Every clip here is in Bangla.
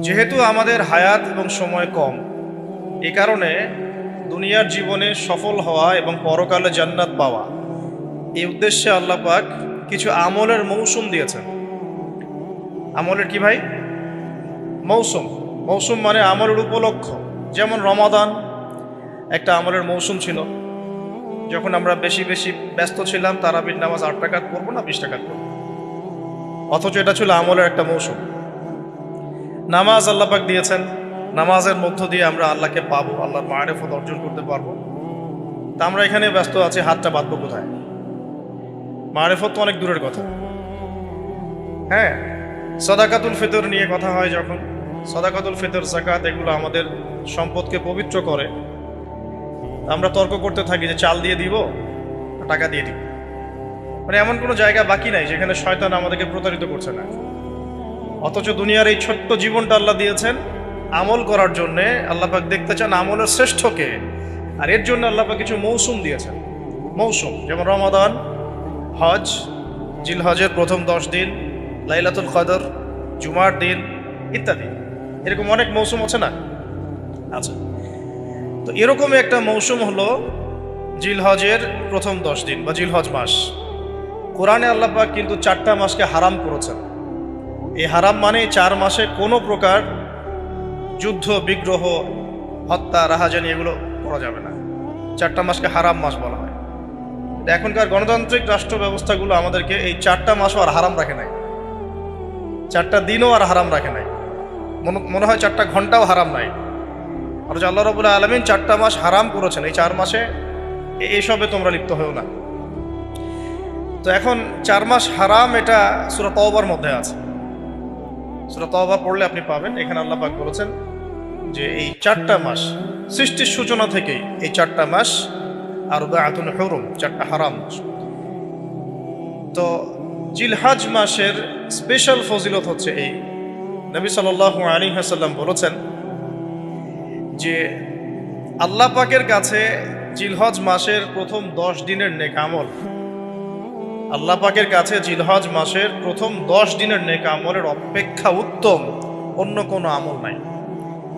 যেহেতু আমাদের হায়াত এবং সময় কম, এ কারণে দুনিয়ার জীবনে সফল হওয়া এবং পরকালে জান্নাত পাওয়া, এই উদ্দেশ্যে আল্লাহ পাক কিছু আমলের মৌসুম দিয়েছেন। আমলের কি ভাই? মৌসুম। মৌসুম মানে আমলের উপলক্ষ। যেমন রমাদান, একটা আমলের মৌসুম ছিল। যখন আমরা বেশি বেশি ব্যস্ত ছিলাম, তারাবির নামাজ আট টাকাত পড়ব না, বিশ টাকাত পড়ব। অথচ এটা ছিল আমলের একটা মৌসুম। নামাজ আল্লাপাক দিয়েছেন। নামাজের মধ্য দিয়ে আমরা আল্লাহকে পাবো, আল্লাহর মারেফত অর্জন করতে পারব। তা আমরা এখানে ব্যস্ত আছি, হাতটা বাঁধবো কোথায়? মারেফত তো অনেক দূরের কথা। হ্যাঁ সদাকাতুল ফিতর নিয়ে কথা হয় যখন। সদাকাতুল ফিতর জাকাত এগুলো আমাদের সম্পদকে পবিত্র করে। আমরা তর্ক করতে থাকি যে চাল দিয়ে দিব টাকা দিয়ে দিব। মানে এমন কোনো জায়গা বাকি নাই যেখানে শয়তান আমাদেরকে প্রতারিত করছে না। অথচ দুনিয়ার এই ছোট্ট জীবনটা আল্লাহ দিয়েছেন আমল করার জন্যে। আল্লাপাক দেখতে চান আমলের শ্রেষ্ঠকে। আর এর জন্য আল্লাপাক কিছু মৌসুম দিয়েছেন। মৌসুম, যেমন রমাদান, হজ জিল হজের প্রথম দশ দিন, লাইলাতুল কদর, জুমার দিন ইত্যাদি। এরকম অনেক মৌসুম আছে না? আচ্ছা। তো এরকমই একটা মৌসুম হলো জিল হজের প্রথম দশ দিন বা জিল হজ মাস। কোরআনে আল্লাপাক কিন্তু চারটা মাসকে হারাম করেছেন। এই হারাম মানে চার মাসে কোনো প্রকার যুদ্ধ, বিগ্রহ, হত্যা, রাহাজানি এগুলো করা যাবে না। চারটা মাসকে হারাম মাস বলা হয়। এখনকার গণতান্ত্রিক রাষ্ট্র ব্যবস্থাগুলো আমাদেরকে এই চারটা মাসও আর হারাম রাখে নাই। চারটা দিনও আর হারাম রাখে নাই। মনে- হয় চারটা ঘন্টাও হারাম নাই। আর আল্লাহ রবুল্লাহ আলমিন চারটা মাস হারাম করেছেন, এই চার মাসে এসবে তোমরা লিপ্ত হয়েও না। তো এখন চার মাস হারাম এটা সুরা তওবার মধ্যে আছে। সুরা তওবা পড়লে আপনি পাবেন। এখানে আল্লাহ পাক বলেছেন যে এই চারটা মাস, সৃষ্টির সূচনা থেকেই এই চারটা মাস আর আতুন হরুম, চারটা হারাম মাস। তো জিলহাজ মাসের স্পেশাল ফজিলত হচ্ছে এই। নবী সাল আলী হাসাল্লাম বলেছেন যে আল্লাহ পাকের কাছে জিলহজ মাসের প্রথম দশ দিনের নেক আমল আল্লাহ পাকের কাছে জিলহজ মাসের প্রথম দশ দিনের নেক আমলের অপেক্ষা উত্তম, অন্য কোনো আমল নাই।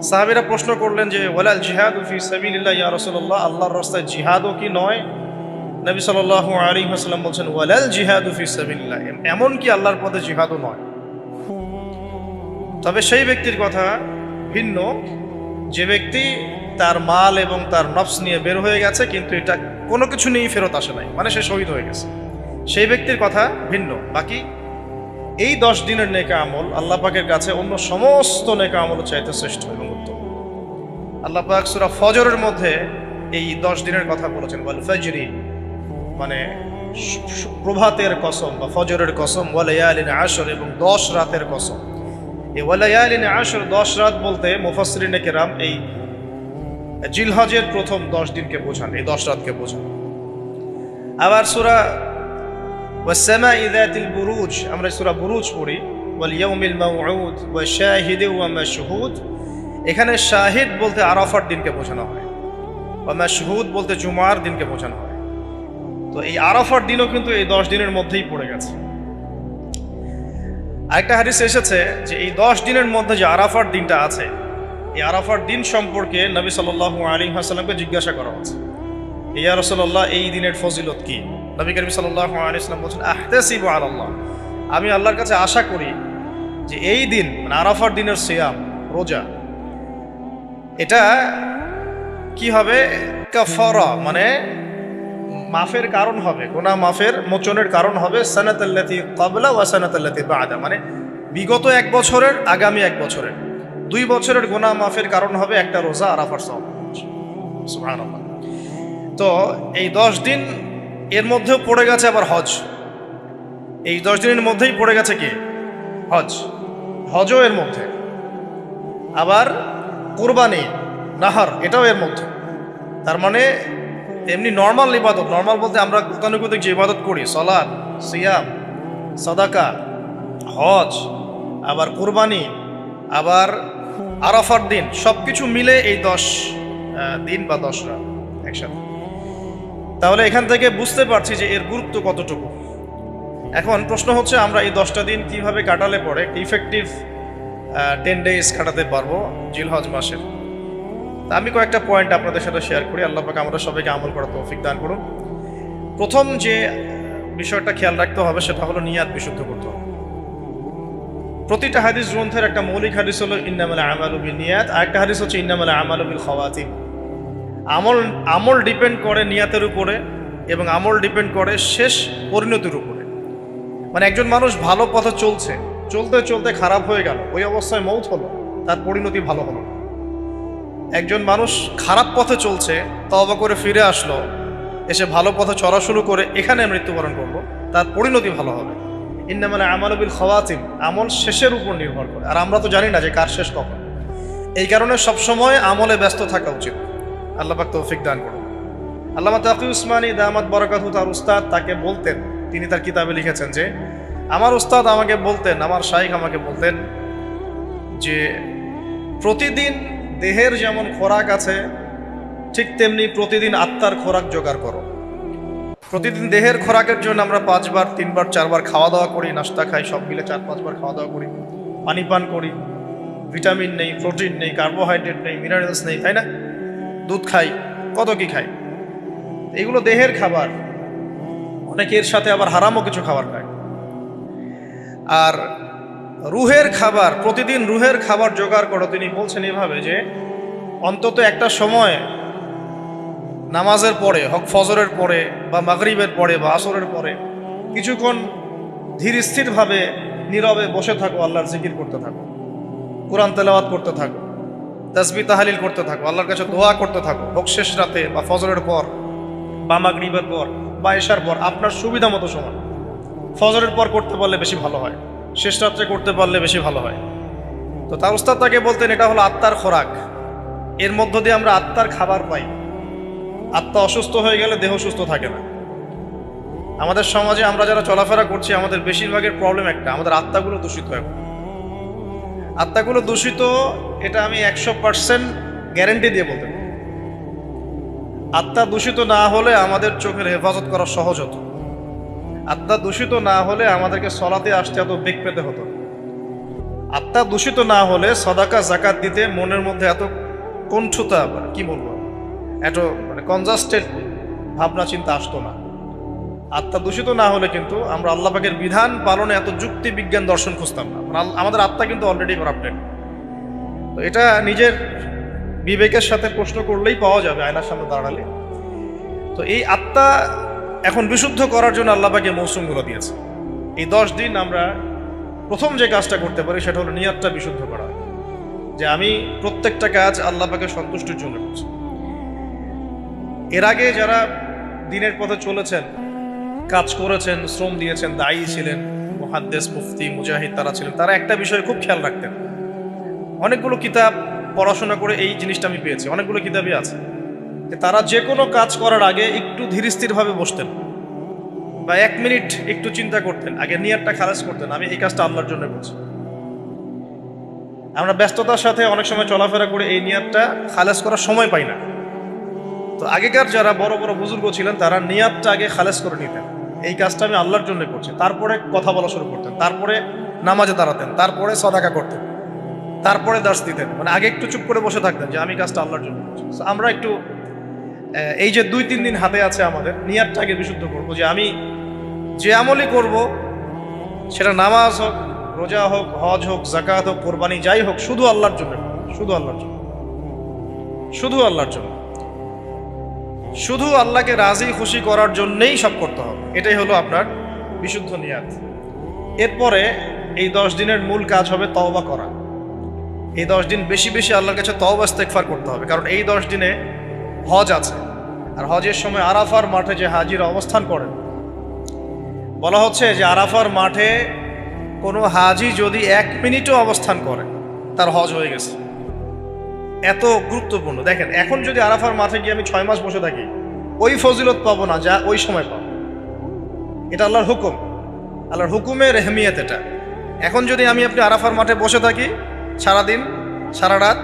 সাহাবিরা প্রশ্ন করলেন যে, ওয়ালাল জিহাদ ফি সাবিলিল্লাহ, ইয়া রাসূলুল্লাহ, আল্লাহর রাস্তায় জিহাদও কি নয়? নবী সাল্লাল্লাহু আলাইহি ওয়াসাল্লাম বলছেন, ওয়ালাল জিহাদু ফি সাবিলিল্লাহ এমন কি আল্লাহর পথে জিহাদও নয়? তবে সেই ব্যক্তির কথা ভিন্ন। যে ব্যক্তি তার মাল এবং তার নফস নিয়ে বের হয়ে গেছে, কিন্তু এটা কোনো কিছু নিয়েই ফেরত আসে নাই মানে সে শহীদ হয়ে গেছে। সেই ব্যক্তির কথা ভিন্ন। বাকি এই দশ দিনের নেকা আমল আল্লাহ পাকের কাছে অন্য সমস্ত নেকা আমল চাইতে শ্রেষ্ঠ এবং উত্তম। আল্লাহ পাক সুরা ফজরের মধ্যে এই দশ দিনের কথা বলেছেন বল ফজরি মানে প্রভাতের কসম বা ফজরের কসম ওয়ালায়ালিন আসর এবং দশ রাতের কসম। এই ওয়ালায়ালিন আসর দশ রাত বলতে মুফাসরিনে কেরাম এই জিলহজের প্রথম দশ দিনকে বোঝান, এই দশ রাতকে বোঝান। আবার সুরা ওয়াসামা ইদাতিল বুরুজ আমরা সুরা বুরুজ পড়ি ওয়াল ইয়াউমিল মাউউদ ওয়া শাহিদ ওয়া মাশহুদ। এখানে শাহিদ বলতে আরাফার দিনকে বোঝানো হয়, ওয়া মাশহুদ বলতে জুমার দিনকে বোঝানো হয়। তো এই আরাফার দিনও কিন্তু এই দশ দিনের মধ্যেই পড়ে গেছে। আরেকটা হাদিস এসেছে যে এই দশ দিনের মধ্যে যে আরাফার দিনটা আছে, এই আরাফার দিন সম্পর্কে নবী সাল্লু আলী জিজ্ঞাসা করা হচ্ছে, ইয়া রসল্লাহ এই দিনের ফজিলত কী? নবী করিম আলিয়াল্লাম বলছেন, আহতাসিব আল্লাহ আমি আল্লাহর কাছে আশা করি যে এই দিন মানে আরাফার দিনের সিয়াম, রোজা, এটা কি হবে? কাফারা মানে মাফের কারণ হবে গোনা মাফের মোচনের কারণ হবে, সানাতাল্লাতি কাবলা ওয়া সানাতাল্লাতি বাদা মানে বিগত এক বছরের, আগামী এক বছরের। দুই বছরের গোনা মাফের কারণ হবে একটা রোজা, আরাফার সব তো এই দশ দিন এর মধ্যেও পড়ে গেছে আবার হজ। এই দশ দিনের মধ্যেই পড়ে গেছে কি? হজ। হজও এর মধ্যে। আবার কোরবানি, নাহার, এটাও এর মধ্যে। তার মানে এমনি নর্মাল ইবাদত নর্মাল বলতে আমরা গতানুগতিক যে ইবাদত করি সলাদ সিয়াম, সদাকা, হজ, আবার কোরবানি, আবার আরাফার দিন সব কিছু মিলে এই দশ দিন বা দশ রাত একসাথে। তাহলে এখান থেকে বুঝতে পারছি যে এর গুরুত্ব কতটুকু। এখন প্রশ্ন হচ্ছে, আমরা এই দশটা দিন কীভাবে কাটালে পরে একটা ইফেক্টিভ টেন ডেজ কাটাতে পারব জিলহজ মাসের? তা আমি কয়েকটা পয়েন্ট আপনাদের সাথে শেয়ার করি। আল্লাহ পাক আমরা সবাইকে আমল করার তৌফিক দান করুন। প্রথম যে বিষয়টা খেয়াল রাখতে হবে, সেটা হলো নিয়াত বিশুদ্ধ করতে হবে। প্রতিটা হাদিস গ্রন্থের একটা মৌলিক হাদিস হলো, ইন্নামাল আমালুবিল নিয়াত আর একটা হাদিস হচ্ছে, ইন্নামাল আমালুবিল খাওয়াতিম আমল আমল ডিপেন্ড করে নিয়াতের উপরে এবং আমল ডিপেন্ড করে শেষ পরিণতির উপরে। মানে একজন মানুষ ভালো পথে চলছে, চলতে চলতে খারাপ হয়ে গেল, ওই অবস্থায় মৌত হলো, তার পরিণতি ভালো হলো। একজন মানুষ খারাপ পথে চলছে তবা করে ফিরে আসলো, এসে ভালো পথে চলা শুরু করে এখানে মৃত্যুবরণ করল, তার পরিণতি ভালো হবে। ইন্নামালে আমালবিল খওয়াতিম আমল শেষের উপর নির্ভর করে। আর আমরা তো জানি না যে কার শেষ কখন। এই কারণে সবসময় আমলে ব্যস্ত থাকা উচিত। আল্লাহ পাক তৌফিক দান করুন। আল্লামা তাকি উসমানী দামাত বরকাতু তার উস্তাদ তাকে বলতেন, তিনি তার কিতাবে লিখেছেন যে, আমার উস্তাদ আমাকে বলতেন, আমার শাইখ আমাকে বলতেন যে, প্রতিদিন দেহের যেমন খোরাক আছে, ঠিক তেমনি প্রতিদিন আত্মার খোরাক জোগাড় করো। প্রতিদিন দেহের খোরাকের জন্য আমরা পাঁচবার, তিনবার, চারবার খাওয়া দাওয়া করি, নাস্তা খাই, সব মিলে চার পাঁচবার খাওয়া দাওয়া করি। পানি পান করি। ভিটামিন নেই, প্রোটিন নেই, কার্বোহাইড্রেট নেই, মিনারেলস নেই, তাই না? দুধ খাই, কত কি খাই? এগুলো দেহের খাবার। অনেকের সাথে আবার হারামও কিছু খাবার খায়। আর রুহের খাবার, প্রতিদিন রুহের খাবার জোগাড় করো, তিনি বলছেন এভাবে যে, অন্তত একটা সময় নামাজের পরে, হক ফজরের পরে, বা মাগরিবের পরে, বা আসরের পরে, কিছুক্ষণ ধীর স্থিরভাবে, নীরবে বসে থাকো, আল্লাহর জিকির করতে থাকো, কোরআন তেলাওয়াত করতে থাকো। তাসবি তাহালিল করতে থাকো, আল্লাহর কাছে দোয়া করতে থাকো, হোক শেষ রাতে বা ফজরের পর, বা মাগরিবের পর, বা এশার পর, আপনার সুবিধা মতো সময় ফজরের পর করতে পারলে বেশি ভালো হয়, শেষ রাত্রে করতে পারলে বেশি ভালো হয়। তো তার উস্তাদ তাকে বলতেন, এটা হলো আত্মার খোরাক। এর মধ্য দিয়ে আমরা আত্মার খাবার পাই। আত্মা অসুস্থ হয়ে গেলে দেহ সুস্থ থাকে না। আমাদের সমাজে আমরা যারা চলাফেরা করছি, আমাদের বেশিরভাগের প্রবলেম একটা, আমাদের আত্মাগুলো দূষিত এখন। আত্মাগুলো দূষিত এটা আমি একশো পার্সেন্ট গ্যারেন্টি দিয়ে বলতে। আত্মা দূষিত না হলে আমাদের চোখের হেফাজত করা সহজ হতো। আত্মা দূষিত না হলে আমাদেরকে সলাতে আসতে এত বেগ পেতে হতো আত্মা দূষিত না হলে সদাকা, জাকাত দিতে মনের মধ্যে এত কণ্ঠতা, কি বলব এত মানে কনজাস্টেড ভাবনা, চিন্তা আসতো না। আত্মা দূষিত না হলে কিন্তু আমরা আল্লাহ পাকের বিধান পালনে এত যুক্তি বিজ্ঞান দর্শন খুঁজতাম না। মানে আমাদের আত্মা কিন্তু অলরেডি করাপ্টেড তো এটা নিজের বিবেকের সাথে প্রশ্ন করলেই পাওয়া যাবে আয়নার সামনে দাঁড়ালে। তো এই আত্মা এখন বিশুদ্ধ করার জন্য আল্লাহ পাকে মৌসুমগুলো দিয়েছে। এই দশ দিন আমরা প্রথম যে কাজটা করতে পারি সেটা হলো নিয়াতটা বিশুদ্ধ করা। যে আমি প্রত্যেকটা কাজ আল্লাহ পাকে সন্তুষ্টির জন্য করছি। এর আগে যারা দিনের পথে চলেছেন, কাজ করেছেন, শ্রম দিয়েছেন, দায়ী ছিলেন মহাদ্দেশ মুফতি, মুজাহিদ তারা ছিলেন, তারা একটা বিষয়ে খুব খেয়াল রাখতেন। অনেকগুলো কিতাব পড়াশোনা করে এই জিনিসটা আমি পেয়েছি, অনেকগুলো কিতাবই আছে। যে তারা যে কোনো কাজ করার আগে একটু ধীরস্থিরভাবে বসতেন বা এক মিনিট একটু চিন্তা করতেন, আগে নিয়ারটা খালাস করতেন, আমি এই কাজটা আল্লাহর জন্য করছি। আমরা ব্যস্ততার সাথে অনেক সময় চলাফেরা করে এই নিয়াতটা খালাস করার সময় পাই না। তো আগেকার যারা বড় বড় বুজুর্গ ছিলেন, তারা নিয়াতটা আগে খালাস করে নিতেন। এই কাজটা আমি আল্লাহর জন্য করছি। তারপরে কথা বলা শুরু করতেন, তারপরে নামাজে দাঁড়াতেন, তারপরে সদাকা করতেন। তারপরে দাস দিতেন। মানে আগে একটু চুপ করে বসে থাকতেন যে আমি কাজটা আল্লাহর জন্য করছি। আমরা একটু এই যে দুই তিন দিন হাতে আছে আমাদের নিয়াতটা আগে বিশুদ্ধ করব যে আমি যে আমলই করব, সেটা নামাজ হোক, রোজা হোক, হজ হোক জাকাত হোক, কোরবানি যাই হোক, শুধু আল্লাহর জন্য শুধু আল্লাহর জন্য। শুধু আল্লাহর জন্য। শুধু আল্লাহকে রাজি খুশি করার জন্যেই সব করতে হবে। এটাই হলো আপনার বিশুদ্ধ নিয়াত। এরপরে এই দশ দিনের মূল কাজ হবে তওবা করা। এই দশ দিন বেশি বেশি আল্লাহর কাছে তওবা, ইস্তেগফার করতে হবে। কারণ এই দশ দিনে হজ আছে। আর হজের সময় আরাফার মাঠে যে হাজিরা অবস্থান করেন, বলা হচ্ছে যে আরাফার মাঠে কোনো হাজি যদি এক মিনিটও অবস্থান করে, তার হজ হয়ে গেছে। এত গুরুত্বপূর্ণ। দেখেন, এখন যদি আরাফার মাঠে গিয়ে আমি ছয় মাস বসে থাকি, ওই ফজিলত পাবো না, যা ওই সময় পাবো। এটা আল্লাহর হুকুম। আল্লাহর হুকুমের এহমিয়ত এটা। এখন যদি আমি আপনি আরাফার মাঠে বসে থাকি সারাদিন সারা রাত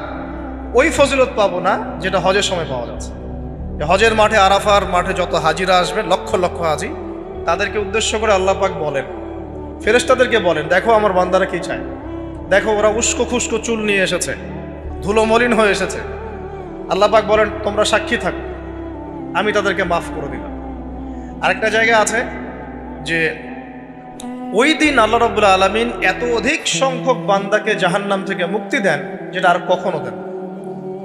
ওই ফজিলত পাবো না যেটা হজের সময় পাওয়া যাচ্ছে। হজের মাঠে আরাফার মাঠে যত হাজিরা আসবে, লক্ষ লক্ষ হাজি, তাদেরকে উদ্দেশ্য করে আল্লাহ পাক বলেন। ফেরেশতাদেরকে বলেন, দেখো আমার বান্দারা কি চায়। দেখো ওরা উস্কো খুস্কো চুল নিয়ে এসেছে, ধুলো মলিন হয়ে এসেছে। আল্লাহ পাক বলেন, তোমরা সাক্ষী থাকো। আমি তাদেরকে মাফ করে দিলাম। আরেকটা জায়গা আছে যে ওই দিন আল্লাহ রব্বুল আলমিন এত অধিক সংখ্যক বান্দাকে জাহান্নাম থেকে মুক্তি দেন যেটা আর কখনো দেন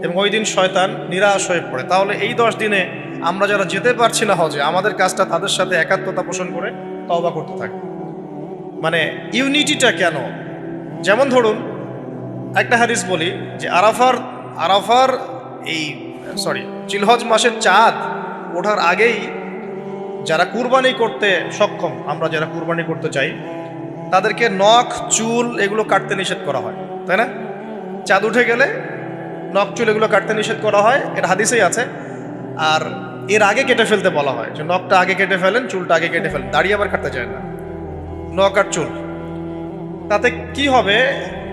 এবং ওই দিন শয়তান নিরাশ হয়ে পড়ে। তাহলে এই দশ দিনে আমরা যারা যেতে পারছি না হজে, আমাদের কাজটা তাদের সাথে একাত্মতা পোষণ করে তওবা করতে থাকি। মানে ইউনিটিটা কেন? যেমন ধরুন, একটা হাদিস বলি যে আরাফার আরাফার এই সরি চিলহজ মাসের চাঁদ ওঠার আগেই যারা কুরবানি করতে সক্ষম, আমরা যারা কুরবানি করতে চাই, তাদেরকে নখ, চুল এগুলো কাটতে নিষেধ করা হয়, তাই না? চাঁদ উঠে গেলে নখ, চুল এগুলো কাটতে নিষেধ করা হয়, এটা হাদিসেই আছে। আর এর আগে কেটে ফেলতে বলা হয়, যে নখটা আগে কেটে ফেলেন, চুলটা আগে কেটে ফেলেন দাঁড়িয়ে আবার কাটতে চায় না। নখ আর চুল। তাতে কি হবে?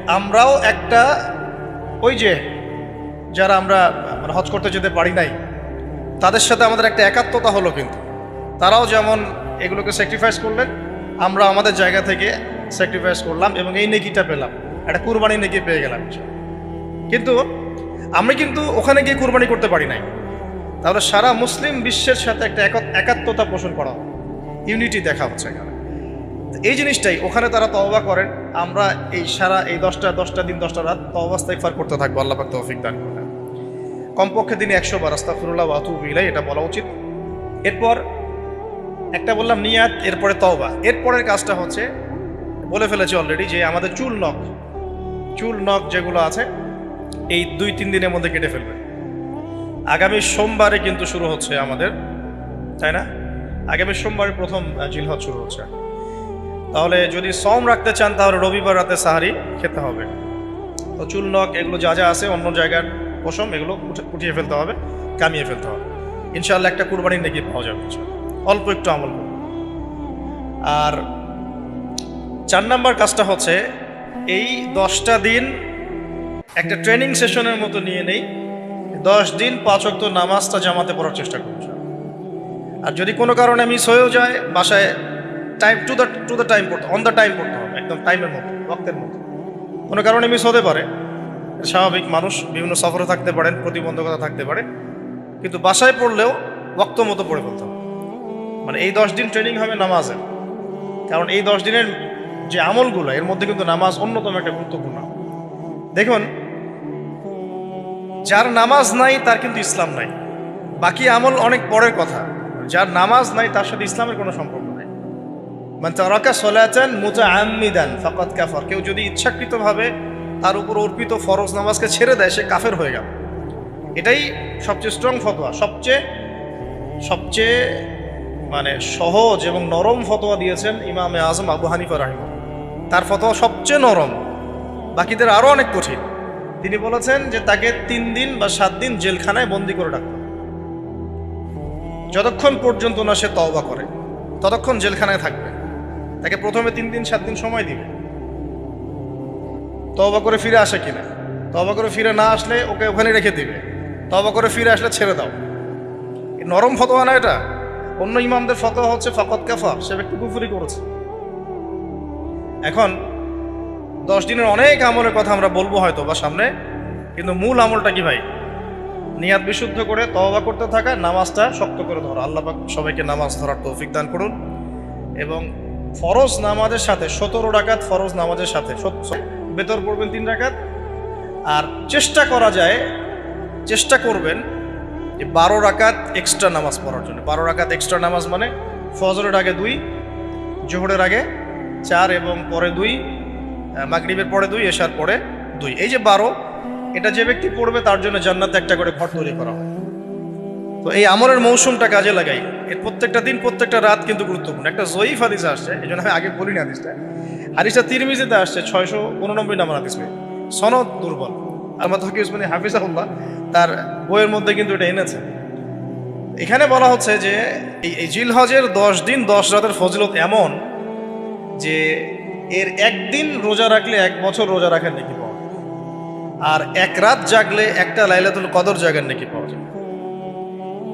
আমরাও একটা, ওই যে যারা আমরা মানে হজ করতে যেতে পারি নাই, তাদের সাথে আমাদের একটা একাত্মতা হলো কিন্তু। তারাও যেমন এগুলোকে স্যাক্রিফাইস করলেন, আমরা আমাদের জায়গা থেকে স্যাক্রিফাইস করলাম এবং এই নেকিটা পেলাম। একটা কুরবানি নেকি পেয়ে গেলাম কিন্তু আমরা কিন্তু ওখানে গিয়ে কুরবানি করতে পারি নাই। তাহলে সারা মুসলিম বিশ্বের সাথে একটা একা- একাত্মতা পোষণ করা ইউনিটি দেখা হচ্ছে এখানে। এই জিনিসটাই, ওখানে তারা তওবা করেন, আমরা এই সারা এই দশটা দশটা দিন, দশটা রাত তওবা ইস্তেগফার করতে থাকব, আল্লাহ পাক তৌফিক দান করলেন কমপক্ষে দিনে একশো বার আতুবু ইলাইহি, এটা বলা উচিত। এরপর একটা বললাম নিয়াত, এরপরে তওবা। এরপরের কাজটা হচ্ছে, বলে ফেলেছি অলরেডি যে আমাদের চুল নখ চুল নখ যেগুলো আছে, এই দুই তিন দিনের মধ্যে কেটে ফেলবে। আগামী সোমবারে কিন্তু শুরু হচ্ছে আমাদের, তাই না? আগামী সোমবারে প্রথম জিলহজ শুরু হচ্ছে। তাহলে যদি সম রাখতে চান, তাহলে রবিবার রাতে সাহারি খেতে হবে। তো চুল নখ, এগুলো যা যা আছে, অন্য জায়গার পশম, এগুলো উঠিয়ে ফেলতে হবে, কামিয়ে ফেলতে হবে। ইনশাআল্লাহ একটা কুরবানির নাকি পাওয়া যাবে। অল্প একটু আমল। আর চার নাম্বার কাজটা হচ্ছে, এই দশটা দিন একটা ট্রেনিং সেশনের মতো নিয়ে নেই। দশ দিন পাঁচ অক্ত নামাজটা জামাতে পড়ার চেষ্টা করুন আর যদি কোনো কারণে মিস হয়েও যায়, বাসায় time to the to the time পড়তে অন দ্য টাইম পড়তে হবে, একদম টাইমের মতো ওয়াক্তের মতো কোনো কারণে মিস হতে পারে, স্বাভাবিক মানুষ, বিভিন্ন সফরে থাকতে পারেন, প্রতিবন্ধকতা থাকতে পারে, কিন্তু বাসায় পড়লেও ওয়াক্ত মতো পড়ে ফেলতে হবে। মানে এই দশ দিন ট্রেনিং হবে নামাজের। কারণ এই দশ দিনের যে আমলগুলো, এর মধ্যে কিন্তু নামাজ অন্যতম একটা গুরুত্বপূর্ণ। দেখুন, যার নামাজ নাই, তার কিন্তু ইসলাম নাই। বাকি আমল অনেক পরের কথা। যার নামাজ নাই, তার সাথে ইসলামের কোনো সম্পর্ক নাই। মানে তারাকা সলাচান মুজা আমিদান ফাকাত কাফার। কেউ যদি ইচ্ছাকৃতভাবে তার উপর অর্পিত ফরজ নামাজকে ছেড়ে দেয়, সে কাফের হয়ে গেল। এটাই সবচেয়ে স্ট্রং ফতোয়া সবচেয়ে সবচেয়ে মানে সহজ এবং নরম ফতোয়া দিয়েছেন ইমামে আজম আবু হানিফা রাহিম তার ফতোয়া সবচেয়ে নরম। বাকিদের আরও অনেক কঠিন। তিনি বলেছেন যে তাকে তিন দিন বা সাত দিন জেলখানায় বন্দি করে রাখতে যতক্ষণ পর্যন্ত না সে তওবা করে, ততক্ষণ জেলখানায় থাকবে। তাকে প্রথমে তিন দিন, সাত দিন সময় দিবে। তওবা করে ফিরে আসে কিনা? তওবা করে ফিরে না আসলে ওকে ওখানে রেখে দিবে। তবা করে ফিরে আসলে ছেড়ে দাও। নরম ফতোয়া না এটা? অন্য ইমামদের ফতোয়া হচ্ছে ফাকত কাফা সে ব্যক্তি কুফুরি করেছে। এখন দশ দিনের অনেক আমলের কথা আমরা বলব হয়তো বা সামনে, কিন্তু মূল আমলটা কি ভাই? নিয়াত বিশুদ্ধ করে তওবা করতে থাকা, নামাজটা শক্ত করে ধরা। আল্লাহ সবাইকে নামাজ ধরার তৌফিক দান করুন। এবং ফরজ নামাজের সাথে, সতেরো ডাকাত ফরজ নামাজের সাথে বেতর পড়বেন তিন ডাকাত আর চেষ্টা করা যায়, চেষ্টা করবেন যে বারো রাকাত এক্সট্রা নামাজ পড়ার জন্য। বারো রাকাত এক্সট্রা নামাজ মানে ফজরের আগে দুই, জোহরের আগে চার এবং পরে দুই মাগরিবের পরে দুই, এশার পরে দুই। এই যে বারো, এটা যে ব্যক্তি পড়বে তার জন্য জান্নাতে একটা করে ঘর তৈরি করা হয়। তো এই আমলের মৌসুমটা কাজে লাগাই। এর প্রত্যেকটা দিন, প্রত্যেকটা রাত কিন্তু গুরুত্বপূর্ণ। একটা জয়ীফ হাদিস আসছে এই জন্য আমি আগে বলিনি হাদিসটা। হাদিসটা তিরমিজিতে আসছে, ছয়শো উননব্বই নাম্বার হাদিস। সনদ দুর্বল। আর আলমাদ হকি হাফিজ হাফিজাহুল্লাহ তার বইয়ের মধ্যে কিন্তু এটা এনেছে। এখানে বলা হচ্ছে যে, এই এই জিলহজের দশ দিন, দশ রাতের ফজিলত এমন যে, এর একদিন রোজা রাখলে এক বছর রোজা রাখার নাকি পাওয়া। আর এক রাত জাগলে একটা লাইলাতুল কদর জাগার নাকি পাওয়া যায়।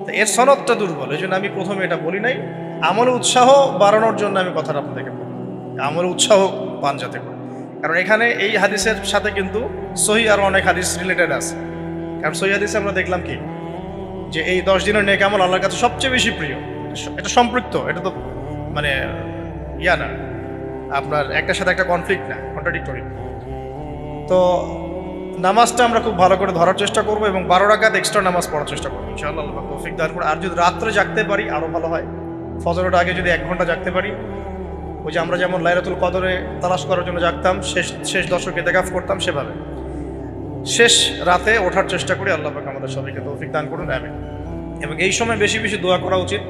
তো এর সনদটা দুর্বল, এই জন্য আমি প্রথমে এটা বলি নাই। আমল উৎসাহ বাড়ানোর জন্য আমি কথাটা আপনাদেরকে বলি। আমলে উৎসাহ পান যাতে করে। কারণ এখানে এই হাদিসের সাথে কিন্তু সহি আর অনেক হাদিস রিলেটেড আছে। কারণ সহি হাদিসে আমরা দেখলাম কি? যে এই দশ দিনের নেক আমল আল্লাহর কাছে সবচেয়ে বেশি প্রিয়। এটা সম্পৃক্ত, এটা তো মানে ইয়া না। আপনার একটার সাথে একটা কনফ্লিক্ট না কন্ট্রাডিক্টরি তো নামাজটা আমরা খুব ভালো করে ধরার চেষ্টা করব এবং বারো রাকাত এক্সট্রা নামাজ পড়ার চেষ্টা করব, ইনশাআল্লাহ আল্লাহ তৌফিক দান করে আর যদি রাত্রে জাগতে পারি আরও ভালো হয়। ফজরের আগে যদি এক ঘণ্টা জাগতে পারি, ওই যে আমরা যেমন লাইলাতুল কদরে তালাশ করার জন্য জাগতাম, শেষ শেষ দশকে দেখাফ করতাম সেভাবে। শেষ রাতে ওঠার চেষ্টা করি, আল্লাহ পাক আমাদের সবাইকে তৌফিক দান করুন, আমিন। এবং এই সময় বেশি বেশি দোয়া করা উচিত,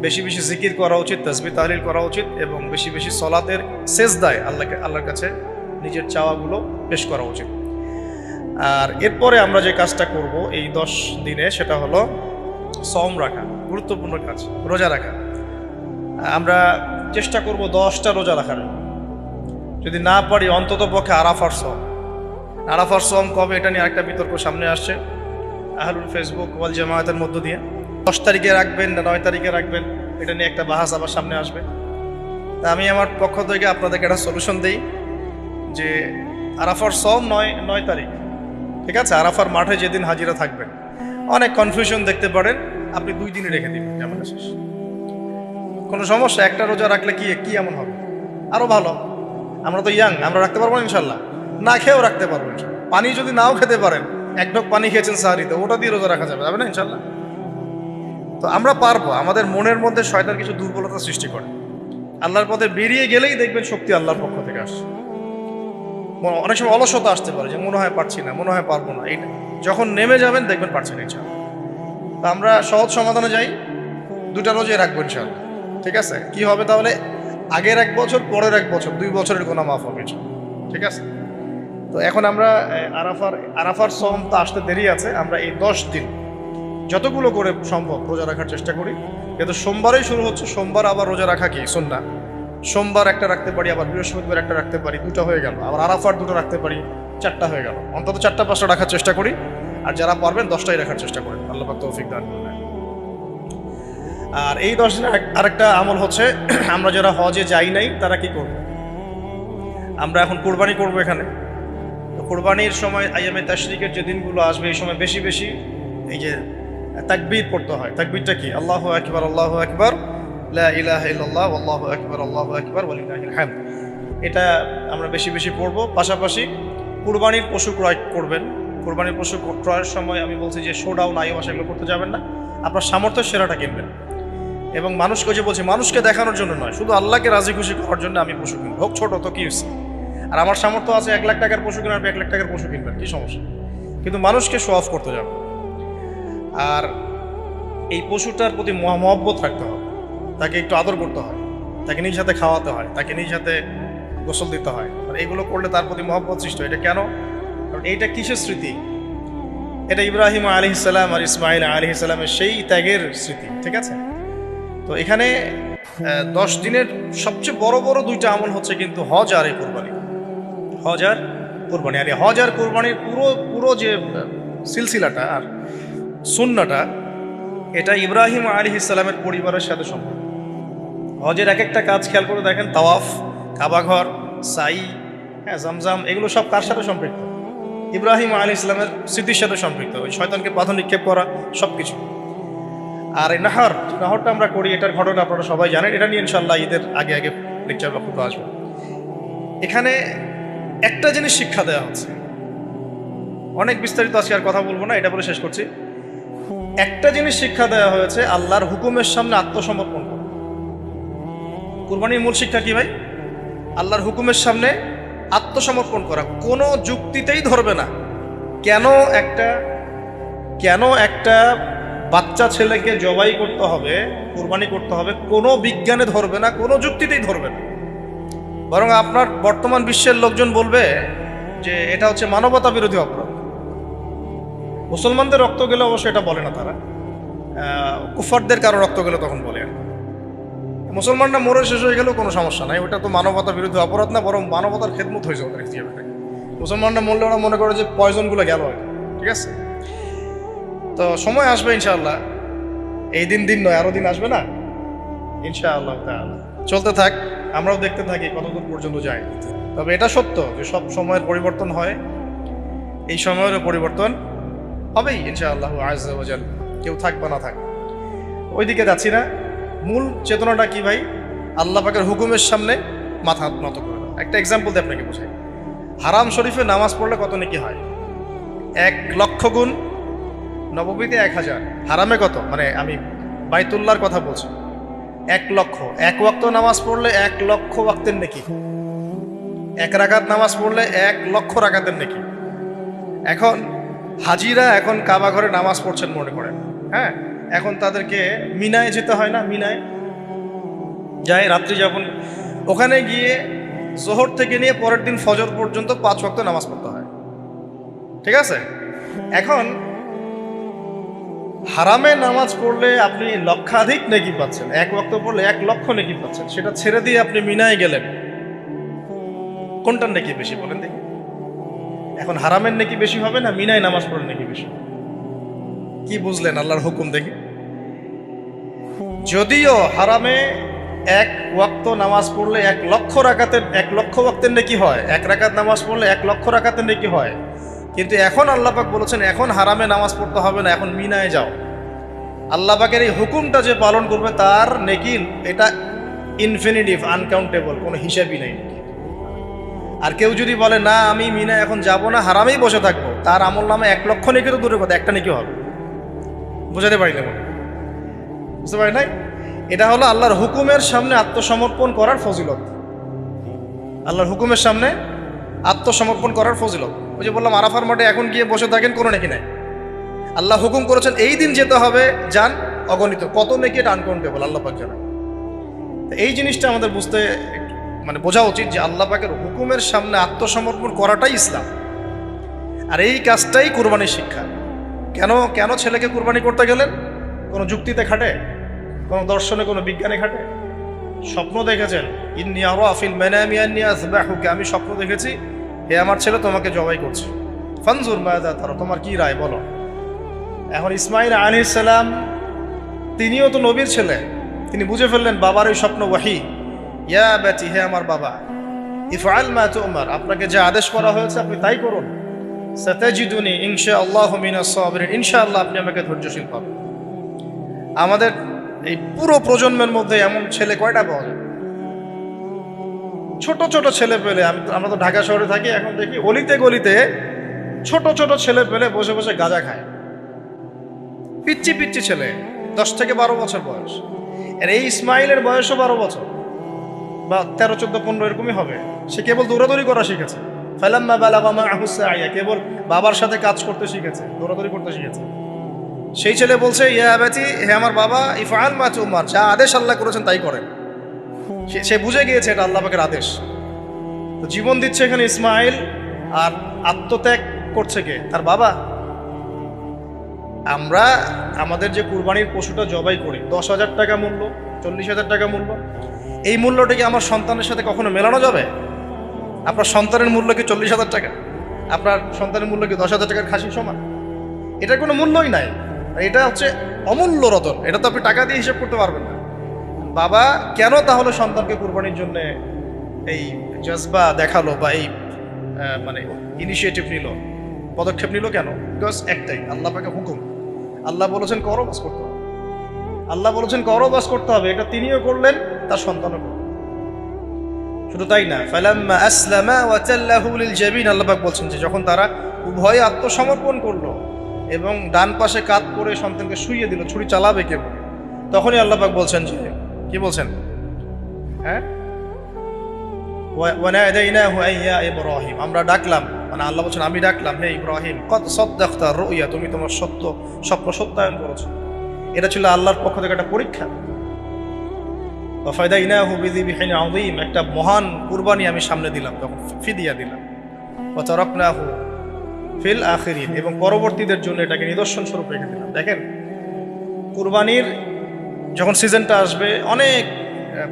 বেশি বেশি জিকির করা উচিত তসবি তাহলিল করা উচিত, এবং বেশি বেশি সলাতের শেষ দায় আল্লাহকে, আল্লাহর কাছে নিজের চাওয়াগুলো পেশ করা উচিত। আর এরপরে আমরা যে কাজটা করব এই দশ দিনে, সেটা হলো সম রাখা, গুরুত্বপূর্ণ কাজ, রোজা রাখা। আমরা চেষ্টা করব দশটা রোজা রাখার। যদি না পারি অন্তত পক্ষে আরাফার সম আরাফার সম কবে এটা নিয়ে আরেকটা বিতর্ক সামনে আসছে? আহলুল ফেসবুক ওয়াল জামায়াতের মধ্য দিয়ে। দশ তারিখে রাখবেন না নয় তারিখে রাখবেন, এটা নিয়ে একটা বাহাস আবার সামনে আসবে। তা আমি আমার পক্ষ থেকে আপনাদেরকে একটা সলিউশন দিই যে আরাফার সম নয় নয় তারিখ, ঠিক আছে? আরাফার মাঠে যেদিন হাজিরা থাকবেন। অনেক কনফিউশন দেখতে পারেন, আপনি দুই দিনে রেখে দিন ঝামেলা শেষ কোনো সমস্যা? একটা রোজা রাখলে কি কি এমন হবে? আরও ভালো। আমরা তো ইয়াং আমরা রাখতে পারব না ইনশাল্লাহ। না খেয়েও রাখতে পারব পানি যদি নাও খেতে পারেন, এক ঢোক পানি খেয়েছেন সাহারিতে ওটা দিয়ে রোজা রাখা যাবে যাবে না ইনশাল্লাহ? তো আমরা পারব, আমাদের মনের মধ্যে শয়তান কিছু দুর্বলতা সৃষ্টি করে। আল্লাহর পথে বেরিয়ে গেলেই দেখবেন শক্তি আল্লাহর পক্ষ থেকে আসছে। অনেক সময় অলসতা আসতে পারে, যে মনে হয় পারছি না, মনে হয় পারব না, এইটা যখন নেমে যাবেন, দেখবেন পারছেন ইনশাল্লাহ। তো আমরা সহজ সমাধানে যাই দুটা রোজে রাখব ইনশাল্লাহ। ঠিক আছে? কি হবে তাহলে? আগের এক বছর, পরের এক বছর, দুই বছরের গোনা মাফ হবে ঠিক আছে? তো এখন আমরা আরাফার আরাফার সম তো আসতে দেরি আছে, আমরা এই দশ দিন যতগুলো করে সম্ভব রোজা রাখার চেষ্টা করি। কিন্তু সোমবারেই শুরু হচ্ছে, সোমবার আবার রোজা রাখা কি? না সোমবার একটা রাখতে পারি, আবার বৃহস্পতিবার একটা রাখতে পারি, দুটো হয়ে গেল। আবার আরাফার দুটো রাখতে পারি, চারটা হয়ে গেল। অন্তত চারটা পাঁচটা রাখার চেষ্টা করি। আর যারা পারবেন, দশটাই রাখার চেষ্টা করেন। আল্লাহ তৌফিক দান করবেন আর এই দশ দিনের আরেক- আরেকটা আমল হচ্ছে, আমরা যারা হজে যাই নাই, তারা কি করব? আমরা এখন কোরবানি করব এখানে। কোরবানির সময় আইএমএ তাশরিকের যে দিনগুলো আসবে, এই সময় বেশি বেশি এই যে তাকবীর পড়তে হয়। তাকবীরটা কি? আল্লাহ আকবার আল্লাহ আকবার, লা ইলাহা ইল্লাল্লাহ, আল্লাহু আকবার, আল্লাহু ওয়ালিল্লাহিল হামদ এটা আমরা বেশি বেশি পড়ব। পাশাপাশি কুরবানির পশু ক্রয় করবেন। কুরবানির পশু ক্রয়ের সময় আমি বলছি যে শোডাউন আইওয়াস এগুলো করতে যাবেন না। আপনার সামর্থ্য সেরাটা কিনবেন। এবং মানুষকে যে বলছি, মানুষকে দেখানোর জন্য নয়, শুধু আল্লাহকে রাজি খুশি করার জন্য আমি পশু কিনবো। হোক ছোট তো কি হচ্ছে আর আমার সামর্থ্য আছে এক লাখ টাকার পশু কেনার এক লাখ টাকার পশু কিনবেন কি সমস্যা? কিন্তু মানুষকে শো অফ করতে যাবে। আর এই পশুটার প্রতি মহ- মহব্বত রাখতে হবে। তাকে একটু আদর করতে হয় তাকে নিজ হাতে খাওয়াতে হয়, তাকে নিজ হাতে গোসল দিতে হয়। আর এইগুলো করলে তার প্রতি মহব্বত সৃষ্টি এটা কেন? কারণ এইটা কিসের স্মৃতি? এটা ইব্রাহিম আলী ইসলাম আর ইসমাইল আলী ইসলামের সেই ত্যাগের স্মৃতি, ঠিক আছে? তো এখানে দশ দিনের সবচেয়ে বড় বড় দুইটা আমল হচ্ছে কিন্তু হজ আর এই কোরবানি। হজ আর কোরবানি। আর এই হজ আর কোরবানির পুরো পুরো যে সিলসিলাটা আর সুন্নাটা, এটা ইব্রাহিম আলী ইসলামের পরিবারের সাথে সম্পর্ক। হজের এক একটা কাজ খেয়াল করে দেখেন, তাওয়াফ, কাবাঘর, সাই হ্যাঁ জামজাম, এগুলো সব কার সাথে সম্পৃক্ত? ইব্রাহিম আলী ইসলামের স্মৃতির সাথে সম্পৃক্ত। ওই শয়তানকে পাথর নিক্ষেপ করা সব কিছু আর এই নাহার, নাহরটা আমরা করি, এটার ঘটনা আপনারা সবাই জানেন। এটা নিয়ে ইনশাল্লাহ ঈদের আগে আগে লেকচার বা ফুটো আসবে। এখানে একটা জিনিস শিক্ষা দেওয়া হচ্ছে। অনেক বিস্তারিত আজকে আর কথা বলব না, এটা বলে শেষ করছি। একটা জিনিস শিক্ষা দেওয়া হয়েছে, আল্লাহর হুকুমের সামনে আত্মসমর্পণ করা। কুরবানির মূল শিক্ষা কি ভাই? আল্লাহর হুকুমের সামনে আত্মসমর্পণ করা। কোনো যুক্তিতেই ধরবে না। কেন একটা কেন একটা বাচ্চা ছেলেকে জবাই করতে হবে, কোরবানি করতে হবে, কোনো বিজ্ঞানে ধরবে না, কোনো যুক্তিতেই ধরবে না। বরং আপনার বর্তমান বিশ্বের লোকজন বলবে যে এটা হচ্ছে মানবতা বিরোধী অপরাধ। মুসলমানদের রক্ত গেলে অবশ্য এটা বলে না তারা। কুফারদের কারও রক্ত গেলে তখন বলে মুসলমানরা মরে শেষ হয়ে গেলেও কোনো সমস্যা নাই। ওটা তো মানবতা বিরোধী অপরাধ না, বরং মানবতার খেদমত হয়েছে ওদের হিসেবে মুসলমানরা মরলে ওরা মনে করে যে পয়জনগুলো গেল। ঠিক আছে? তো সময় আসবে ইনশাআল্লাহ। এই দিন দিন নয়, আরও দিন আসবে না? ইনশাআল্লাহ চলতে থাক। আমরাও দেখতে থাকি কতদূর পর্যন্ত যায়। তবে এটা সত্য যে সব সময়ের পরিবর্তন হয়, এই সময়েরও পরিবর্তন হবেই, ইনশাআল্লাহ আজাল কেউ থাক বা না থাক। ওইদিকে যাচ্ছি না। মূল চেতনাটা কি ভাই? আল্লাহ পাকের হুকুমের সামনে মাথা নত করে। একটা এক্সাম্পল দিয়ে আপনাকে বোঝাই। হারাম শরীফে নামাজ পড়লে কত নাকি হয়? এক লক্ষ গুণ নবমীতে এক হাজার। হারামে কত? মানে আমি বাইতুল্লাহর কথা বলছি। এক লক্ষ। এক ওয়াক্ত নামাজ পড়লে এক লক্ষ ওয়াক্তের নাকি? এক রাকাত নামাজ পড়লে এক লক্ষ রাকাতের নাকি? এখন হাজিরা এখন কাবা ঘরে নামাজ পড়ছেন মনে করেন। হ্যাঁ? এখন তাদেরকে মিনায় যেতে হয় না? মিনায়? যায় রাত্রি যাপন। ওখানে গিয়ে জোহর থেকে নিয়ে পরের দিন ফজর পর্যন্ত পাঁচ ওয়াক্ত নামাজ পড়তে হয়। ঠিক আছে? এখন হারামে নামাজ পড়লে আপনি লক্ষাধিক নেকি পাচ্ছেন। এক ওয়াক্ত পড়লে এক লক্ষ নেকি পাচ্ছেন। সেটা ছেড়ে দিয়ে আপনি মিনায় গেলেন। কোনটার নেকি বেশি বলেন দেখি। এখন হারামের নেকি বেশি হবে না মিনায় নামাজ পড়লে নেকি বেশি কি বুঝলেন আল্লাহর হুকুম দেখি। যদিও হারামে এক ওয়াক্ত নামাজ পড়লে এক লক্ষ রাকাতের এক লক্ষ ওয়াক্তের নেকি হয়। এক রাকাত নামাজ পড়লে এক লক্ষ রাকাতের নেকি হয়। কিন্তু এখন আল্লাপাক বলেছেন, এখন হারামে নামাজ পড়তে হবে না, এখন মিনায় যাও। আল্লাপাকের এই হুকুমটা যে পালন করবে, তার নেকি এটা ইনফিনিটিভ আনকাউন্টেবল কোনো হিসাবই নেই। আর কেউ যদি বলে, না, আমি মিনা এখন যাব না, হারামেই বসে থাকব, তার আমল নামে এক লক্ষ নেকি তো দূরের কথা, একটা নেকি হবে। বোঝাতে পারি না বুঝতে পারি নাই? এটা হলো আল্লাহর হুকুমের সামনে আত্মসমর্পণ করার ফজিলত। আল্লাহর হুকুমের সামনে আত্মসমর্পণ করার ফজিলত। ওই যে বললাম, আরাফার মাঠে এখন গিয়ে বসে থাকেন, কোনো নাকি নাই। আল্লাহ হুকুম করেছেন, এই দিন যেতে হবে, যান, অগণিত। কত নাকি এটা আনকাউন্টেবল আল্লাহ পাক জানা এই জিনিসটা আমাদের বুঝতে মানে বোঝা উচিত যে আল্লাহ পাকের হুকুমের সামনে আত্মসমর্পণ করাটাই ইসলাম। আর এই কাজটাই কুরবানির শিক্ষা। কেন কেন ছেলেকে কুরবানি করতে গেলেন? কোনো যুক্তিতে খাটে? কোনো দর্শনে, কোনো বিজ্ঞানে খাটে? স্বপ্ন দেখেছেন? ইন্নি আরও আফিল মেনামিয়ান্নি আসবাহুকে আমি স্বপ্ন দেখেছি হে আমার ছেলে, তোমাকে জবাই করছে। ফানজুর মায়াদা তারো, তোমার কি রায় বলো? এখন ইসমাইল আলী সালাম, তিনিও তো নবীর ছেলে। তিনি বুঝে ফেললেন, বাবার ওই স্বপ্ন ওয়াহি। ইয়া ব্যাটি হে আমার বাবা, ইফআল মা তুমার, আপনাকে যে আদেশ করা হয়েছে, আপনি তাই করুন। সাতাজিদুনি ইনশা আল্লাহ সাবিরিন, ইনশাআল্লাহ আপনি আমাকে ধৈর্যশীল পাবেন। আমাদের এই পুরো প্রজন্মের মধ্যে এমন ছেলে কয়টা পাওয়া যায় ছোট ছোট ছেলে পেলে, আমি আমরা তো ঢাকা শহরে থাকি, এখন দেখি অলিতে গলিতে ছোট ছোট ছেলে পেলে বসে বসে গাঁজা খায়। পিচ্ছি পিচ্ছি ছেলে, দশ থেকে বারো বছর বয়স। আর এই ইসমাইলের বয়সও বারো বছর। বা তেরো, চোদ্দ, পনেরো এরকমই হবে। সে কেবল দৌড়াদৌড়ি করা শিখেছে। ফালাম্মা বালাগামা আহুসা আইয়া কেবল বাবার সাথে কাজ করতে শিখেছে, দৌড়াদৌড়ি করতে শিখেছে। সেই ছেলে বলছে, ইয়া ব্যাচি হে আমার বাবা, ইফআল মা তুমার, যা আদেশ আল্লাহ করেছেন তাই করেন। সে- বুঝে গিয়েছে এটা আল্লাহ পাকের আদেশ। তো জীবন দিচ্ছে এখানে ইসমাইল, আর আত্মত্যাগ করছে কে? তার বাবা। আমরা আমাদের যে কুরবানির পশুটা জবাই করি, দশ হাজার টাকা মূল্য, চল্লিশ হাজার টাকা মূল্য, এই মূল্যটা কি আমার সন্তানের সাথে কখনো মেলানো যাবে? আপনার সন্তানের মূল্য কি চল্লিশ হাজার টাকা? আপনার সন্তানের মূল্য কি দশ হাজার টাকার খাসি সমান? এটার কোনো মূল্যই নাই। এটা হচ্ছে অমূল্য রতন। এটা তো আপনি টাকা দিয়ে হিসাব করতে পারবেন না। বাবা, কেন তাহলে সন্তানকে কুরবানির জন্য এই জজবা দেখাল বা এই মানে ইনিশিয়েটিভ নিল? পদক্ষেপ নিল কেন? বিকজ একটাই, আল্লাহ পাকে হুকুম। আল্লাহ বলেছেন, করো, বাস করতে হবে। আল্লাহ বলেছেন, করো, বাস করতে হবে। এটা তিনিও করলেন, তার সন্তানও করলেন। শুধু তাই না, ফালাম্মা আসলামা ওয়াতাল্লাহু লিল জাবিন, আল্লাহ বলছেন যে যখন তারা উভয়ে আত্মসমর্পণ করল এবং ডান পাশে কাত করে সন্তানকে শুইয়ে দিল, ছুরি চালাবে কে বলে? তখনই আল্লাহ পাক বলছেন যে কি বলছেন? হ্যাঁ? ইব্রাহিম। আমরা ডাকলাম মানে আল্লাহ বলছেন, আমি ডাকলাম, হে ইব্রাহিম কত সদ্দাক্তা রুইয়া, তুমি তোমার সত্য, স্বপ্ন সত্যায়ন করেছ। এটা ছিল আল্লাহর পক্ষ থেকে একটা পরীক্ষা। ফায়দা ওয়াফাদাইনাহু বিযিবহিন আযীম, একটা মহান কুরবানি আমি সামনে দিলাম, তখন ফিদিয়া দিলাম। ওয়া তারাকনাহু ফিল আখিরিন, এবং পরবর্তীদের জন্য এটাকে নিদর্শন স্বরূপ রেখে দিলাম। দেখেন, কুরবানির যখন সিজনটা আসবে, অনেক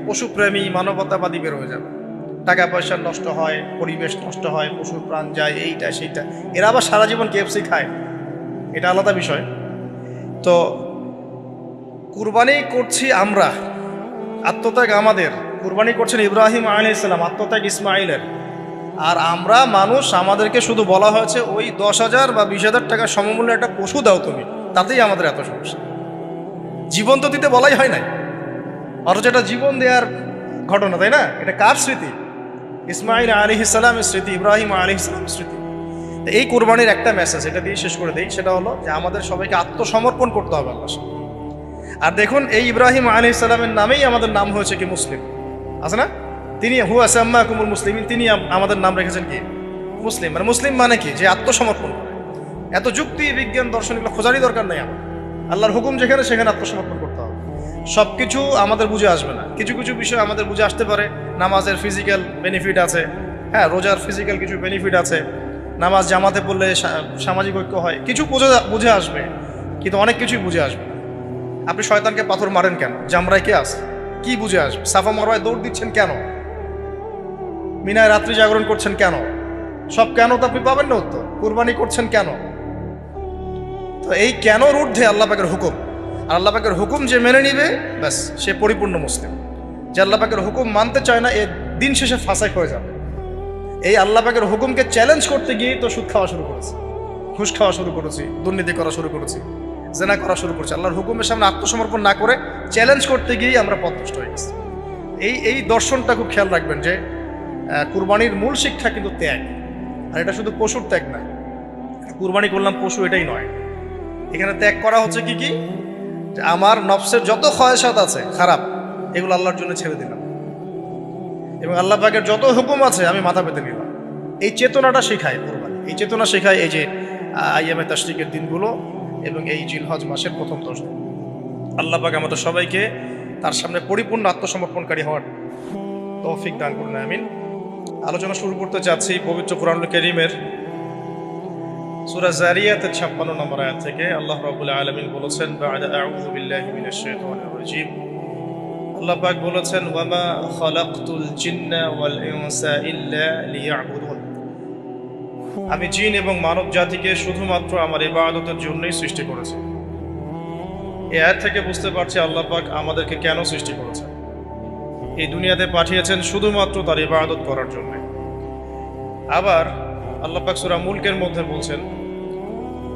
পশুপ্রেমী, মানবতাবাদী বের হয়ে যাবে। টাকা পয়সা নষ্ট হয়, পরিবেশ নষ্ট হয়, পশুর প্রাণ যায়, এইটা, সেইটা। এরা আবার সারা জীবন কেএফসি খায়। এটা আলাদা বিষয়। তো, কুরবানি করছি আমরা, আত্মত্যাগ আমাদের। কুরবানি করছেন ইব্রাহিম আলী ইসলাম আত্মত্যাগ ইসমাইলের। আর আমরা মানুষ, আমাদেরকে শুধু বলা হয়েছে, ওই দশ হাজার বা বিশ হাজার টাকার সমমূল্যে একটা পশু দাও তুমি। তাতেই আমাদের এত সমস্যা। জীবন তো দিতে বলাই হয় নাই। অথচ এটা জীবন দেওয়ার ঘটনা, তাই না? এটা কার স্মৃতি? ইসমাইল আলী ইসলামের স্মৃতি, ইব্রাহিম আলী ইসলামের স্মৃতি। এই কোরবানির একটা মেসেজ এটা দিয়ে শেষ করে দিই, সেটা হলো যে আমাদের সবাইকে আত্মসমর্পণ করতে হবে আল্লাহ আর দেখুন, এই ইব্রাহিম আলী ইসলামের নামেই আমাদের নাম হয়েছে কি মুসলিম? আছে না? তিনি হু আসাম্মা কুমুল মুসলিম তিনি আমাদের নাম রেখেছেন কি? মুসলিম। মানে মুসলিম মানে কি? যে আত্মসমর্পণ এত যুক্তি, বিজ্ঞান, দর্শন এগুলো খোঁজারই দরকার নেই আমার। আল্লাহর হুকুম যেখানে সেখানে আত্মসমর্পণ করতে হবে। সব কিছু আমাদের বুঝে আসবে না। কিছু কিছু বিষয় আমাদের বুঝে আসতে পারে। নামাজের ফিজিক্যাল বেনিফিট আছে। হ্যাঁ রোজার ফিজিক্যাল কিছু বেনিফিট আছে। নামাজ জামাতে পড়লে সামাজিক ঐক্য হয়। কিছু বুঝে বুঝে আসবে। কিন্তু অনেক কিছুই বুঝে আসবে। আপনি শয়তানকে পাথর মারেন কেন? জামরায় কে আছে? কি বুঝে আসবে? সাফা মারওয়ায় দৌড় দিচ্ছেন কেন? মিনায় রাত্রি জাগরণ করছেন কেন? সব কেন তো আপনি পাবেন না উত্তর। কুরবানি করছেন কেন? তো এই কেন ঊর্ধ্বে আল্লাহ পাকের হুকুম? আর আল্লাহ পাকের হুকুম যে মেনে নিবে, ব্যাস, সে পরিপূর্ণ মুসলিম। যে আল্লাহ পাকের হুকুম মানতে চায় না, এ দিন শেষে ফাঁসাই হয়ে যাবে। এই আল্লাহ পাকের হুকুমকে চ্যালেঞ্জ করতে গিয়েই তো সুদ খাওয়া শুরু করেছে। ঘুষ খাওয়া শুরু করেছি, দুর্নীতি করা শুরু করেছি, জেনা করা শুরু করেছি। আল্লাহর হুকুমের সামনে আত্মসমর্পণ না করে চ্যালেঞ্জ করতে গিয়েই আমরা পথভ্রষ্ট হয়ে গেছি। এই এই দর্শনটা খুব খেয়াল রাখবেন যে কুরবানির মূল শিক্ষা কিন্তু ত্যাগ। আর এটা শুধু পশুর ত্যাগ নয়। কুরবানি করলাম পশু এটাই নয়। এখানে ত্যাগ করা হচ্ছে কি কি? আমার নফসের যত ক্ষয়সাত আছে, খারাপ, এগুলো আল্লাহর জন্য ছেড়ে দিলাম। এবং আল্লাহ পাকের যত হুকুম আছে, আমি মাথা পেতে নিলাম। এই চেতনাটা শেখায় কোরবানি। এই চেতনা শেখায় এই যে আইএমএ তাশরিকের দিনগুলো এবং এই জিলহজ মাসের প্রথম দশ দিন। আল্লাহ পাক আমাদের সবাইকে তার সামনে পরিপূর্ণ আত্মসমর্পণকারী হওয়ার তৌফিক দান করুন, আমিন। আলোচনা শুরু করতে চাচ্ছি পবিত্র কোরআনুল করিমের সূরা জারিয়াতের 56 নম্বর আয়াত থেকে আল্লাহ রাব্বুল আলামিন বলেছেন আল্লাহ পাক বলেছেন, ওয়ামা খালাকতুল জিন্না ওয়াল ইনসা ইল্লা লিয়াবুদুন। আমি জিন এবং মানব জাতিকে শুধুমাত্র আমার ইবাদতের জন্যই সৃষ্টি করেছি। এই আয়াত থেকে বুঝতে পারছি আল্লাহ পাক আমাদেরকে কেন সৃষ্টি করেছেন। এই দুনিয়াতে পাঠিয়েছেন শুধুমাত্র তার ইবাদত করার জন্য। আবার আল্লাহ পাক সূরা মুলকের মধ্যে বলছেন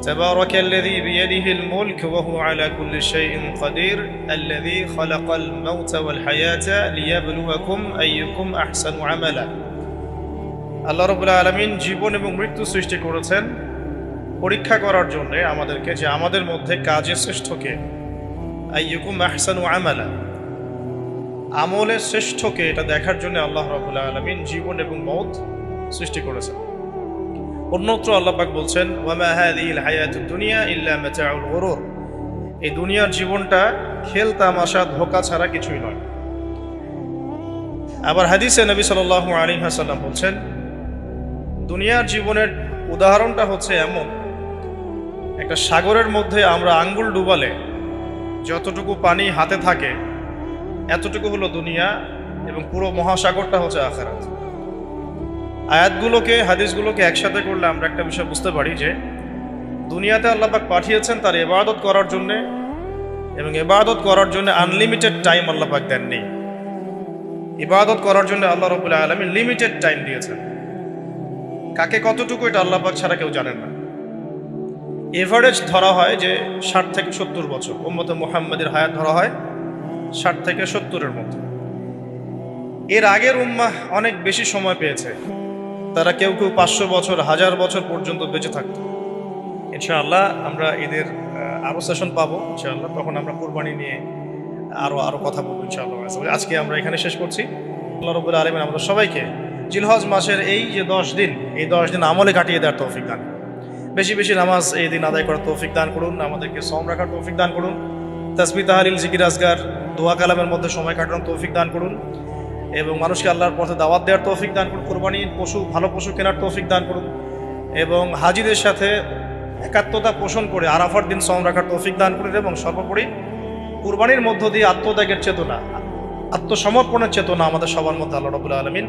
تبارك الذي بيده الملك وهو على كل شيء قدير الذي خلق الموت والحياة ليبلوكم أيكم أحسن عملا আল্লাহ রবুল্লা আলমিন জীবন এবং মৃত্যু সৃষ্টি করেছেন পরীক্ষা করার জন্য আমাদেরকে যে আমাদের মধ্যে কাজে শ্রেষ্ঠকে আইয়ুকুম আহসানু আমালা আমলের শ্রেষ্ঠকে এটা দেখার জন্য আল্লাহ রবুল্লা আলমিন জীবন এবং মৌত সৃষ্টি করেছেন অন্যত্র আল্লাহ পাক বলছেন দুনিয়া ইল্লা এই দুনিয়ার জীবনটা খেল, তামাশা, ধোকা ছাড়া কিছুই নয়। আবার হাদিসে নবী সাল্লাল্লাহু আলাইহি হাসাল্লাম বলছেন, দুনিয়ার জীবনের উদাহরণটা হচ্ছে এমন, একটা সাগরের মধ্যে আমরা আঙ্গুল ডুবালে যতটুকু পানি হাতে থাকে, এতটুকু হলো দুনিয়া এবং পুরো মহাসাগরটা হচ্ছে আখেরাত। আয়াতগুলোকে, হাদিসগুলোকে একসাথে করলে আমরা একটা বিষয় বুঝতে পারি যে দুনিয়াতে আল্লাপাক পাঠিয়েছেন তার এবাদত করার জন্যে এবং এবাদত করার জন্য আনলিমিটেড টাইম আল্লাপাক দেননি। ইবাদত করার জন্য আল্লাহ রবুল্লাহ আলমী লিমিটেড টাইম দিয়েছেন। কাকে কতটুকু এটা আল্লাপাক ছাড়া কেউ জানেন না। এভারেজ ধরা হয় যে ষাট থেকে সত্তর বছর, উম্মতে মুহাম্মাদের হায়াত ধরা হয় ষাট থেকে সত্তরের মতো এর আগের উম্মাহ অনেক বেশি সময় পেয়েছে। তারা কেউ কেউ পাঁচশো বছর হাজার বছর পর্যন্ত বেঁচে থাকতো। ইনশাআল্লাহ আমরা এদের আহ, আরও সেশন পাবো ইনশাআল্লাহ। তখন আমরা কোরবানি নিয়ে আরও আরও কথা বলব ইনশাআল্লাহ। আজকে আমরা এখানে শেষ করছি। আল্লাহ রবুল্লা আলমিন আমাদের সবাইকে জিলহজ মাসের এই যে দশ দিন এই দশ দিন আমলে কাটিয়ে দেওয়ার তৌফিক দান বেশি বেশি নামাজ এই দিন আদায় করার তৌফিক দান করুন আমাদেরকে সম রাখার তৌফিক দান করুন। তাসবি তাহারিল জিকির আজগার দোয়া কালামের মধ্যে সময় কাটানোর তৌফিক দান করুন। এবং মানুষকে আল্লাহর পথে দাওয়াত দেওয়ার তৌফিক দান করুন কোরবানির পশু, ভালো পশু কেনার তৌফিক দান করুন এবং হাজিদের সাথে একাত্মতা পোষণ করে আরাফার দিন সম রাখার তৌফিক দান করুন এবং সর্বোপরি কুরবানির মধ্য দিয়ে আত্মত্যাগের চেতনা, আত্মসমর্পণের চেতনা আমাদের সবার মধ্যে আল্লাহ রবুল্লা আলমিন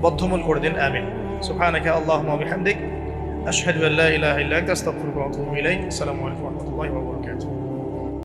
বদ্ধমূল করে দিন, আমিন। সুবহানাকা আল্লাহুম্মা বিহামদিক, আশহাদু আসসালামু আলাইকুম